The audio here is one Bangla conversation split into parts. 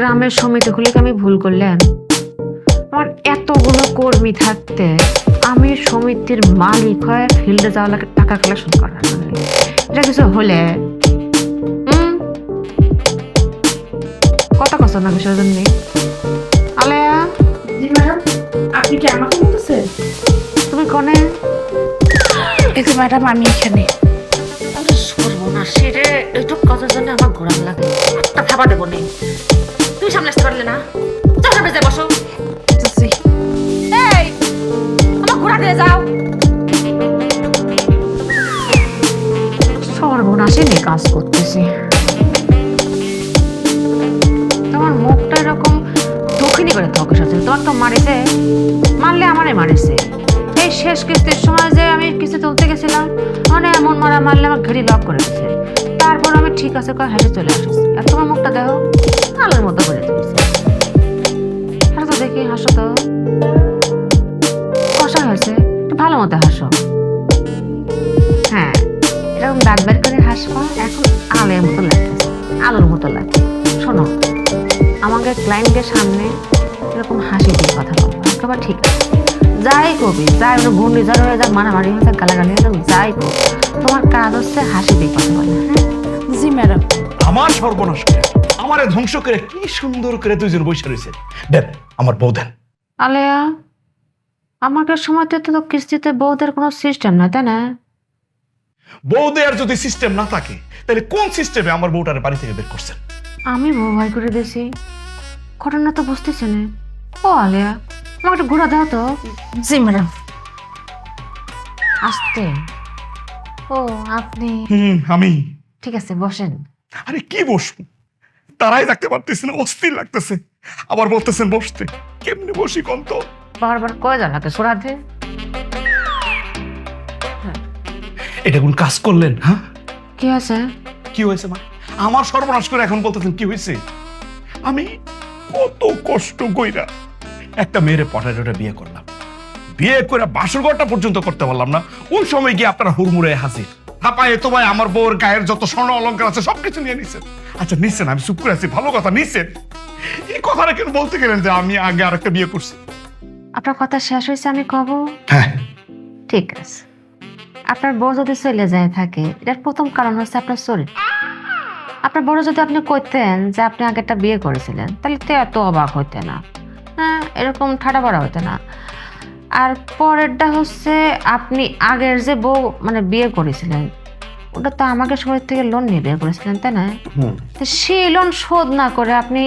গ্রামের সমিতিগুলিকে আমি ভুল করলেন? আমার এতগুলো কর্মী থাকতে আমি সমিতির মালিক হয়ে ফিল্ডে যাওয়া লাগে টাকা কালেকশন করার এটা কিছু হলে হুম? কথা কষ্ট না বিষয় জন্য। আলেয়া? জি ম্যাডাম আপনি কি আমাকে বলতেছেন? তুমি কনে? এই যে ম্যাডাম আমি এখানে। সর্বনাশী রে এইটুক কথার জন্য আমার ঘোরান লাগে? একটা থাবা দেবো নেই পারলে না? সামনে যাই বসো। এই আমার ঘোরা দিয়ে যাও। সর্বনাশী নিয়ে কাজ করতেছি। তোমার মুখটা এরকম দক্ষিণী করে থাকে সাথে। তোমার তো মারিছে। মারলে আমারে মারিছে। এই শেষ কিস্তির সময় যে আমি কিস্তি তুলতে গেছিলাম মানে এমন মারা মারলে আমার ঘড়ি লক করে দিচ্ছে তারপর আমি ঠিক আছে কয়ে হেসে চলে আসছি। আর তোমার মুখটা দেখো আলোর মতো করে মতো হাসো। হ্যাঁ এরকম দাঁত বের করে হাসবা এখন আলের মতো লাগতেছে। আলোর মতো লাগে শোনো আমাকে ক্লায়েন্টের সামনে এরকম হাসি দিয়ে কথা বলব একেবারে ঠিক আছে। যাই কবি যাই ওটা ঘূর্ণিঝড় হয়ে যাক মারামারি হয়ে যাক গালাগালি হয়ে যাক যাই কো তোমার কাজ হচ্ছে হাসি দিয়ে কথা বলা হ্যাঁ? জি ম্যাডাম। আমার সর্বনাশ করে আমারে ধ্বংস করে কি সুন্দর করে দুইজন বসে রয়েছে। দেন আমার বউ দেন। আলেয়া আমাকে সময়তে তো কিস্তিতে বউদের কোনো সিস্টেম না তাই না? বউ দেওয়ার যদি সিস্টেম না থাকে তাহলে কোন সিস্টেমে আমার বউটারে বাড়ি থেকে বের করছেন? আমি বউ ভাই করে দিয়েছি। ঘটনা তো বুঝতেছে না। ও আলেয়া আমাকে একটা ঘোরা দাও তো। জি ম্যাডাম। আসতে। ও আপনি হুম আমি। ঠিক আছে বসেন। আরে কি বসবো? তারাই থাকতে পারতেছি না অস্থির লাগতেছে। আবার বলতেছেন বসতে। কেমনি বসি কোন তো বারবার কয়ে সোরাতে এটা কোন কাজ করলেন হ্যাঁ? কি আছে কি হয়েছে মা আমার সর্বনাশ করে এখন বলতেছেন কি হয়েছে? আমি কত কষ্ট কইরা একটা মেয়েরে পটাটোটা বিয়ে করলাম। বিয়ে করে বাসর ঘরটা পর্যন্ত করতে পারলাম না। ওই সময় গিয়ে আপনারা হুড়মুড়ে হাজির। হাপায় তো ভাই আমার বউর গায়ের যত স্বর্ণ অলঙ্কার আছে সবকিছু নিয়ে নিছেন। আচ্ছা নিচ্ছেন আমি চুপ করে আছি ভালো কথা নিচ্ছেন এই কথাটা কেন বলতে গেলেন যে আমি আগে আরেকটা বিয়ে করছি? আপনার কথা শেষ হয়েছে আমি কব? হ্যাঁ। ঠিক আছে। আপনার বউ যদি চলে যায় থাকে এটার প্রথম কারণ হচ্ছে আপনার শরীর। আপনার বড় যদি আপনি কইতেন যে আপনি আগে একটা বিয়ে করেছিলেন তাহলে তো এত অবাক হইতে না। হ্যাঁ এরকম ঠাডা বাড়া হইতে না। আর পরেরটা হচ্ছে আপনি আগের যে বউ মানে বিয়ে করেছিলেন ওটা তো আমাকে সময় থেকে লোন নিয়ে বিয়ে করেছিলেন তাই না? তো সেই লোন শোধ না করে আপনি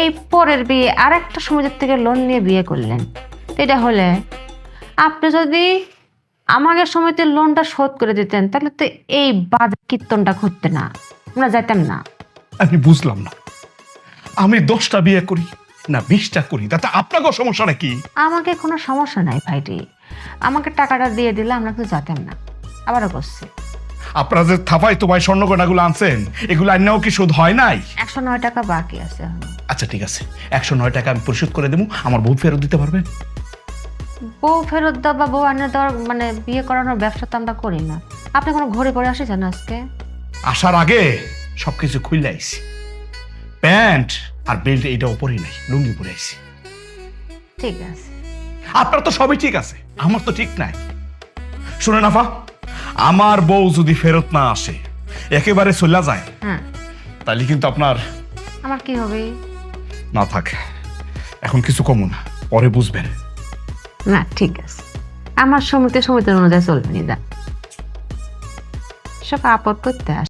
এই পরের বিয়ে আর একটা সমাজের থেকে লোন নিয়ে বিয়ে করলেন। এটা হলে আপনি যদি আমাকে সময়তে লোনটা শোধ করে দিতেন তাহলে তো এই বাজে কীর্তনটা ঘটতে না। আমরা যাইতাম না। আমি বুঝলাম না। আমি দশটা বিয়ে করি না বিশটা করি তাতে আপনাকেও সমস্যাটা কি আমাকে কোনো সমস্যা নাই ভাইটি। আমাকে টাকাটা দিয়ে দিলে আমরা তো যেতাম না। আবারও করছি আপনারা যে থাপাই তোমায় স্বর্ণকোনাগুলো আনছেন এগুলো আন্যাও কি শোধ হয় নাই? একশো নয় টাকা বাকি আছে আচ্ছা ঠিক আছে। একশো নয় টাকা আমি পরিশোধ করে দেবো আমার বউ ফেরত দিতে পারবেন বউ ফেরত দেওয়া বা বউ আনে দেওয়ার মানে বিয়ে করানোর ব্যবসা তো আমরা করি না। আপনি কোনো ঘরে পরে আসেছেন আজকে? আসার আগে সবকিছু খুললে আইছি। প্যান্ট আর বেল্ট এইটা ওপরই নাই লুঙ্গি পরে আইছি। ঠিক আছে। আপনার তো সবই ঠিক আছে আমার তো ঠিক নাই। শুনে নাফা আমার বউ যদি ফেরত না আসে একেবারে চলে যায় হ্যাঁ। তাহলে কিন্তু আপনার আমার কি হবে? না থাক এখন কিছু কমো না পরে বুঝবেন। না ঠিক আছে। আমার সমিতি সমিতির অনুযায়ী চলবে না সব আপদ করতে আস।